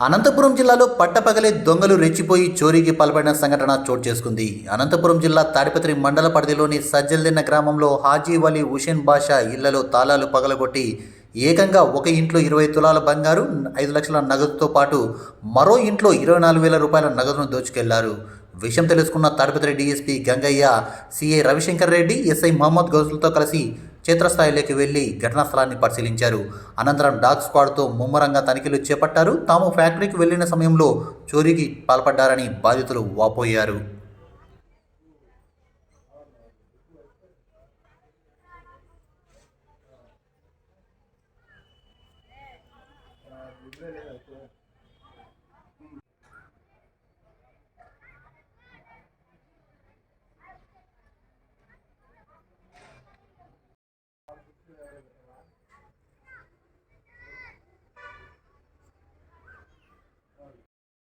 అనంతపురం జిల్లాలో పట్టపగలే దొంగలు రెచ్చిపోయి చోరీకి పాల్పడిన సంఘటన చోటు చేసుకుంది. అనంతపురం జిల్లా తాడిపత్రి మండల పరిధిలోని సజ్జల్దిన్న గ్రామంలో హాజీ వలీ హుషేన్ బాషా ఇళ్ళలో తాళాలు పగలగొట్టి ఏకంగా ఒక ఇంట్లో ఇరవై తులాల బంగారు ఐదు లక్షల నగదుతో పాటు మరో ఇంట్లో ఇరవై నాలుగు వేల రూపాయల నగదును దోచుకెళ్ళారు. విషయం తెలుసుకున్న Tadipatri DSP Gangaiah CI Ravishankar Reddy SI Mohammed గౌసులతో కలిసి క్షేత్రస్థాయిలోకి వెళ్ళి ఘటనా స్థలాన్ని పరిశీలించారు. అనంతరం డాగ్ స్క్వాడ్తో ముమ్మరంగా తనిఖీలు చేపట్టారు. తాము ఫ్యాక్టరీకి వెళ్ళిన సమయంలో చోరీకి పాల్పడ్డారని బాధితులు వాపోయారు.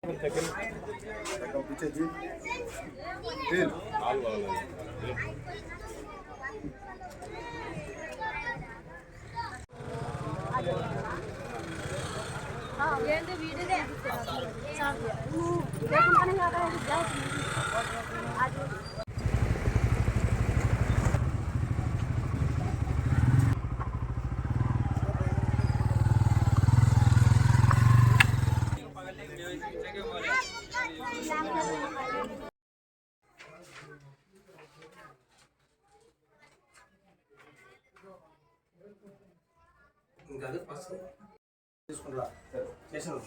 takım kapıça değil. Değil. Allah Allah. Yendi video de. Sağ ol. Bu yakın bana kadar gelsin. Hadi. ఇంకా అదే ఫస్ట్ తీసుకుంటా. చేసాను